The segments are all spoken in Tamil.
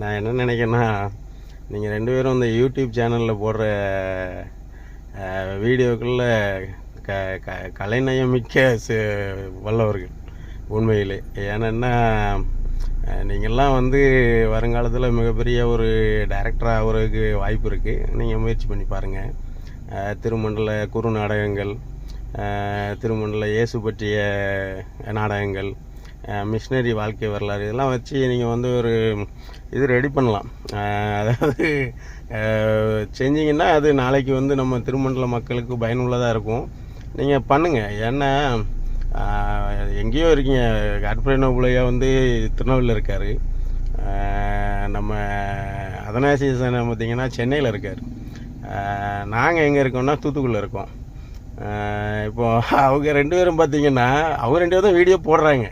நான் என்ன நினைக்கிறேன்னா நீங்கள் ரெண்டு பேரும் இந்த யூடியூப் சேனலில் போடுற வீடியோக்களில் க க கலைநயம் மிக்க வல்லவர்கள் உண்மையிலே. ஏன்னா நீங்கள்லாம் வந்து வருங்காலத்தில் மிகப்பெரிய ஒரு டைரக்டர் ஆகிறதுக்கு வாய்ப்பு இருக்குது நீங்கள் முயற்சி பண்ணி பாருங்கள் திருமண்டல குறு நாடகங்கள் திருமண்டல இயேசு பற்றிய நாடகங்கள் மிஷினரி வாழ்க்கை வரலாறு. இதெல்லாம் வச்சு நீங்கள் வந்து ஒரு இது ரெடி பண்ணலாம். அதாவது செஞ்சிங்கன்னா அது நாளைக்கு வந்து நம்ம திருமண்டல மக்களுக்கு பயனுள்ளதாக இருக்கும். நீங்கள் பண்ணுங்கள் ஏன்னா எங்கேயோ இருக்கீங்க. கார்பரேட் நோபுலையா வந்து திருநெல்வேலியில் இருக்கார். நம்ம அதனாசிசனை பார்த்தீங்கன்னா சென்னையில் இருக்கார். நாங்கள் எங்கே இருக்கோம்னா தூத்துக்குடியில் இருக்கோம். இப்போது இப்போ அவங்க ரெண்டு பேரும் பார்த்தீங்கன்னா அவங்க ரெண்டு பேரும் வீடியோ போடுறாங்க.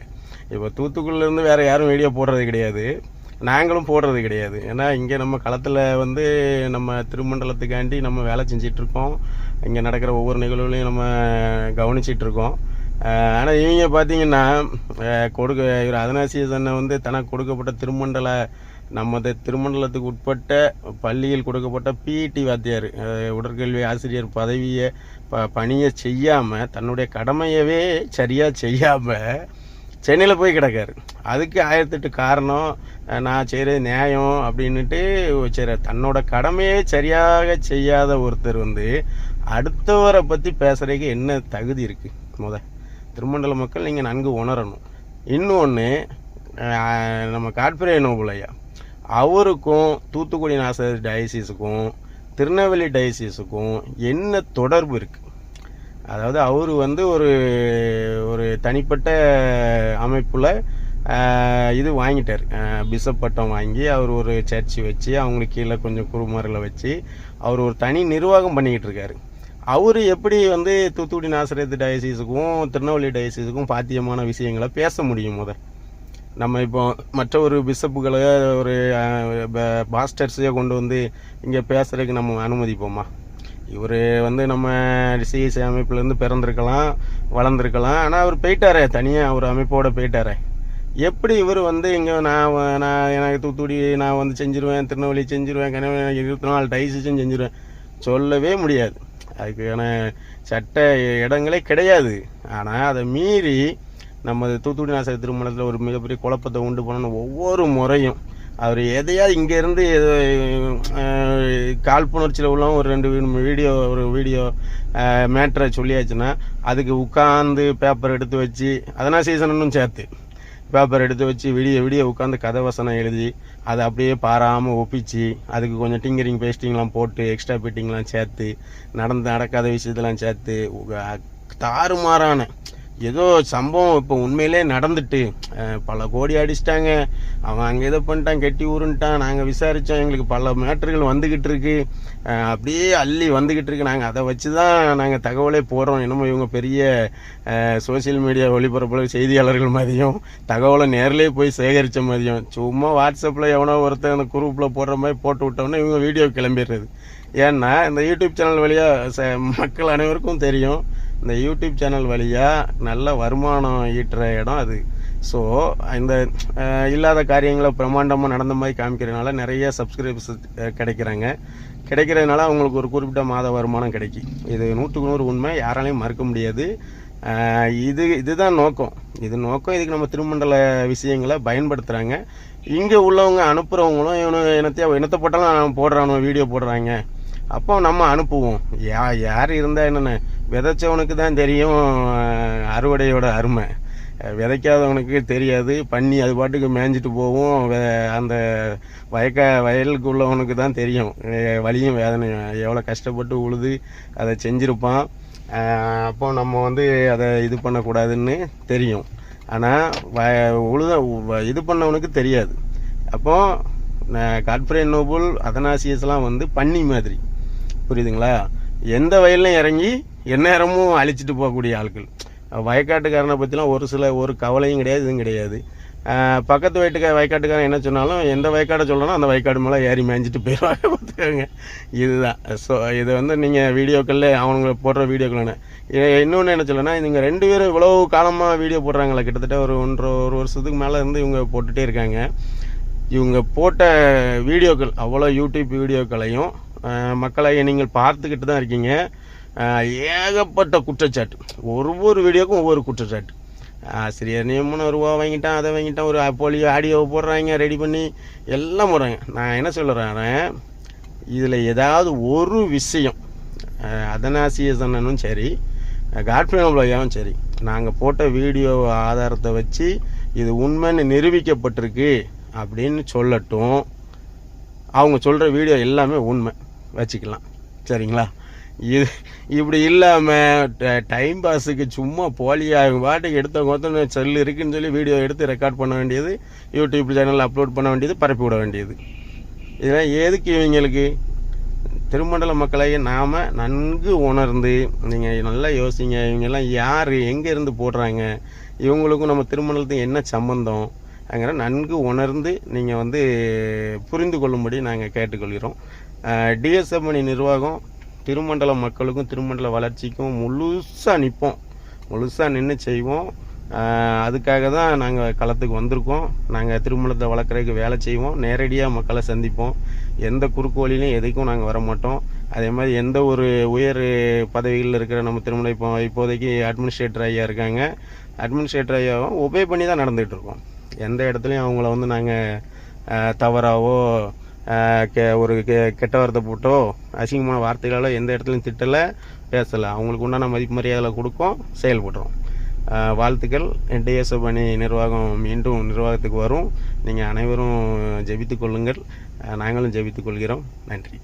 இப்போ தூத்துக்குடியிலேருந்து வேறு யாரும் வீடியோ போடுறது கிடையாது. நாங்களும் போடுறது கிடையாது. ஏன்னா இங்கே நம்ம களத்தில் வந்து நம்ம திருமண்டலத்துக்காண்டி நம்ம வேலை செஞ்சிட்ருக்கோம். இங்கே நடக்கிற ஒவ்வொரு நிகழ்வுகளையும் நம்ம கவனிச்சிட்டு இருக்கோம் ஆனால் இவங்க பார்த்தீங்கன்னா கொடுக்க இவர் அதனாசியசனை வந்து தனக்கு கொடுக்கப்பட்ட திருமண்டல நமது திருமண்டலத்துக்கு உட்பட்ட பள்ளியில் கொடுக்கப்பட்ட பிஇடி வாத்தியார் உடற்கல்வி ஆசிரியர் பதவியை ப பணியை செய்யாமல் தன்னுடைய கடமையவே சரியாக செய்யாமல் சென்னையில் போய் கிடக்காரு. அதுக்கு ஆயிரத்தெட்டு காரணம் நான் செய்கிறது நியாயம் அப்படின்னுட்டு சரி தன்னோட கடமையே சரியாக செய்யாத ஒருத்தர் வந்து அடுத்தவரை பற்றி பேசுறதுக்கு என்ன தகுதி இருக்குது முத திருமண்டல மக்கள் நீங்கள் நன்கு உணரணும். இன்னொன்று நம்ம காட்பிரே நோபுலையா அவருக்கும் தூத்துக்குடி நாசர் டயசிஸுக்கும் திருநெல்வேலி டயசிஸுக்கும் என்ன தொடர்பு இருக்குது அதாவது அவர் வந்து ஒரு ஒரு தனிப்பட்ட அமைப்பில் இது வாங்கிட்டார். பிஷப் பட்டம் வாங்கி அவர் ஒரு சர்ச்சு வச்சு அவங்களுக்கு கீழே கொஞ்சம் குருமாரில் வச்சு அவர் ஒரு தனி நிர்வாகம் பண்ணிக்கிட்டு இருக்காரு. அவர் எப்படி வந்து தூத்துக்குடி நாசரத்து டயசிஸுக்கும் திருநெல்வேலி டயசிஸுக்கும் பாத்தியமான விஷயங்களை பேச முடியும் முத நம்ம இப்போ மற்ற ஒரு பிஷப்புகளை ஒரு பாஸ்டர்ஸையே கொண்டு வந்து இங்கே பேசுறதுக்கு நம்ம அனுமதிப்போமா? இவர் வந்து நம்ம சிஎஸ்ஐ அமைப்புலேருந்து பிறந்திருக்கலாம் வளர்ந்துருக்கலாம். ஆனால் அவர் போயிட்டாரே தனியாக அவர் அமைப்போடு போயிட்டாரே. எப்படி இவர் வந்து இங்கே நான் நான் எனக்கு தூத்துக்குடி நான் வந்து செஞ்சிருவேன் திருநெல்வேலி செஞ்சிருவேன் கனவு எனக்கு இருபத்தி நாலு டைசிஸும் செஞ்சிருவேன். சொல்லவே முடியாது. அதுக்கான சட்ட இடங்களே கிடையாது. ஆனால் அதை மீறி நம்ம தூத்துக்குடி நாசர் திருமணத்தில் ஒரு மிகப்பெரிய குழப்பத்தை உண்டு பண்ணணும் ஒவ்வொரு முறையும். அவர் எதையாவது இங்கேருந்து ஏதோ காழ்ப்புணர்ச்சியில் உள்ளவங்க ஒரு ரெண்டு வீடியோ ஒரு வீடியோ மேட்ரை சொல்லியாச்சுன்னா அதுக்கு உட்காந்து பேப்பர் எடுத்து வச்சு அதனால் சீசனும் சேர்த்து. பேப்பர் எடுத்து வச்சு விடிய விடிய உட்காந்து கதை வசனம் எழுதி அதை அப்படியே பாராமல் ஒப்பிச்சு அதுக்கு கொஞ்சம் டிங்கரிங் பேஸ்டிங்லாம் போட்டு எக்ஸ்ட்ரா பிட்டிங்லாம் சேர்த்து நடந்து நடக்காத விஷயத்தெல்லாம் சேர்த்து தாறுமாறான ஏதோ சம்பவம் இப்போ உண்மையிலே நடந்துட்டு பல கோடி அடிச்சிட்டாங்க. அவன் அங்கே இதை பண்ணிட்டான் கெட்டி உருன்ட்டான் நாங்கள் விசாரித்தோம் எங்களுக்கு பல மேட்டர்கள் வந்துக்கிட்டு இருக்கு. அப்படியே அள்ளி வந்துக்கிட்டு இருக்கு. நாங்கள் அதை வச்சு தான் நாங்கள் தகவலே போடுறோம் என்னமோ இவங்க பெரிய சோஷியல் மீடியா ஒளிபரப்பில் செய்தியாளர்கள் மாதிரியும் தகவலை நேரிலே போய் சேகரித்த மாதிரியும். சும்மா வாட்ஸ்அப்பில் எவனோ ஒருத்தர் அந்த குரூப்பில் போடுற மாதிரி போட்டு விட்டோன்னே இவங்க வீடியோ கிளம்பிடுறது. ஏன்னா இந்த யூடியூப் சேனல் வழியாக மக்கள் அனைவருக்கும் தெரியும். இந்த யூடியூப் சேனல் வழியாக நல்ல வருமானம் ஈட்டுற இடம் அது. ஸோ இந்த இல்லாத காரியங்களை பிரம்மாண்டமாக நடந்த மாதிரி காமிக்கிறதுனால நிறைய சப்ஸ்கிரைபர்ஸ் கிடைக்கிறாங்க. கிடைக்கிறதுனால அவங்களுக்கு ஒரு குறிப்பிட்ட மாத வருமானம் கிடைக்கும். இது நூற்றுக்கு நூறு உண்மை யாராலையும் மறுக்க முடியாது. இது இதுதான் நோக்கம். இது நோக்கம் இதுக்கு நம்ம திருமண்டல விஷயங்களை பயன்படுத்துகிறாங்க இங்கே உள்ளவங்க அனுப்புகிறவங்களும் இவனு இனத்தையோ இனத்தை போட்டாலும் போடுறானோ வீடியோ போடுறாங்க. அப்போ நம்ம அனுப்புவோம். யா யார் இருந்தால் என்னென்ன? விதைச்சவனுக்கு தான் தெரியும் அறுவடையோட அருமை. விதைக்காதவனுக்கு தெரியாது. பண்ணி அது பாட்டுக்கு மேய்ஞ்சிட்டு போகும். அந்த வயக்க வயலுக்கு உள்ளவனுக்கு தான் தெரியும். வலியும் வேதனையும். எவ்வளோ கஷ்டப்பட்டு உழுது அதை செஞ்சுருப்பான். அப்போ நம்ம வந்து அதை இது பண்ணக்கூடாதுன்னு தெரியும். ஆனால் வ உழுத வ- இது பண்ணவனுக்கு தெரியாது. அப்போ காட்பரேட் நோபுல் அதனாசியஸ்லாம் வந்து பன்னி மாதிரி. புரியுதுங்களா? எந்த வயல்லையும் இறங்கி எந்நேரமும் அழிச்சிட்டு போகக்கூடிய ஆட்கள். வயக்காட்டுக்காரனை பற்றிலாம் ஒரு சில ஒரு கவலையும் கிடையாது இதுவும் கிடையாது. பக்கத்து வீட்டுக்கு வயக்காட்டுக்காரன் என்ன சொன்னாலும் எந்த வயக்காடை சொல்லணும் அந்த வயக்காடு மேலே ஏறி மேய்ஞ்சிட்டு போயிடுவாங்க பார்த்துக்கோங்க. இதுதான். ஸோ இது வந்து நீங்கள் வீடியோக்களில் அவனுங்க போடுற வீடியோக்கள் இன்னொன்று என்ன சொல்லணும்னா இவங்க ரெண்டு பேரும் இவ்வளவு காலமாக வீடியோ போடுறாங்களே கிட்டத்தட்ட ஒரு ஒன்றரை ஒரு வருஷத்துக்கு மேலே இருந்து இவங்க போட்டுகிட்டே இருக்காங்க. இவங்க போட்ட வீடியோக்கள் அவ்வளோ யூடியூப் வீடியோக்களையும் மக்களை நீங்கள் பார்த்துக்கிட்டு தான் இருக்கீங்க. ஏகப்பட்ட குற்றச்சாட்டு. ஒவ்வொரு வீடியோக்கும் ஒவ்வொரு குற்றச்சாட்டு. ஆசிரியர் நியமனம் ரூபா வாங்கிட்டான் அதை வாங்கிட்டான் ஒரு போலியோ ஆடியோ போடுறாங்க ரெடி பண்ணி எல்லாம் போடுறாங்க. நான் என்ன சொல்லுறேன் இதில் ஏதாவது ஒரு விஷயம் அதனாசியசனும் சரி காட்ஃபினம் சரி நாங்கள் போட்ட வீடியோ ஆதாரத்தை வச்சு இது உண்மைன்னு நிரூபிக்கப்பட்டிருக்கு அப்படின்னு சொல்லட்டும். அவங்க சொல்கிற வீடியோ எல்லாமே உண்மை. வச்சுக்கலாம். சரிங்களா? இது இப்படி இல்லாமல் டைம் பாஸுக்கு சும்மா போலியா பாட்டுக்கு எடுத்தவங்க ஒருத்தன செல் இருக்குன்னு சொல்லி வீடியோ எடுத்து ரெக்கார்ட் பண்ண வேண்டியது யூடியூப் சேனலில் அப்லோட் பண்ண வேண்டியது பரப்பி விட வேண்டியது. இதெல்லாம் எதுக்கு இவங்களுக்கு? திருமண்டல மக்களை நாம் நன்கு உணர்ந்து நீங்கள் நல்லா யோசிங்க இவங்கெல்லாம் யார் எங்கேருந்து போடுறாங்க இவங்களுக்கும் நம்ம திருமணத்துக்கு என்ன சம்பந்தம் அங்கிற நன்கு உணர்ந்து நீங்கள் வந்து புரிந்து கொள்ளும்படி நாங்கள் கேட்டுக்கொள்கிறோம். டிஎஸ்எம்எனி நிர்வாகம் திருமண்டல மக்களுக்கும் திருமண்டல வளர்ச்சிக்கும் முழுசாக நிற்போம் முழுசாக நின்று செய்வோம். அதுக்காக தான் நாங்கள் களத்துக்கு வந்திருக்கோம். நாங்கள் திருமணத்தை வளர்க்குறதுக்கு வேலை செய்வோம். நேரடியாக மக்களை சந்திப்போம். எந்த குறுக்கு வழியிலையும் எதுக்கும் நாங்கள் வர மாட்டோம். அதே மாதிரி எந்த ஒரு உயர் பதவிகளில் இருக்கிற நம்ம திருமணம் இப்போ இப்போதைக்கு அட்மினிஸ்ட்ரேட்டர் ஐயா இருக்காங்க. அட்மினிஸ்ட்ரேட்டர் ஐயாவும் ஒபே பண்ணி தான் நடந்துகிட்ருக்கோம் எந்த இடத்துலையும் அவங்கள வந்து நாங்கள் தவறாவோ ஒரு கெ கெட்ட வார்த்தை போட்டோ அசிங்கமான வார்த்தைகளோ எந்த இடத்துலையும் திட்டலை பேசலை. அவங்களுக்கு உண்டான மதிப்பு மரியாதை கொடுக்கும் செயல்படுறோம். வாழ்த்துக்கள். டிஎஸ்எஃப் பணி நிர்வாகம் மீண்டும் நிர்வாகத்துக்கு வரும். நீங்கள் அனைவரும் ஜெபித்துக் கொள்ளுங்கள். நாங்களும் ஜெபித்துக் கொள்கிறோம். நன்றி.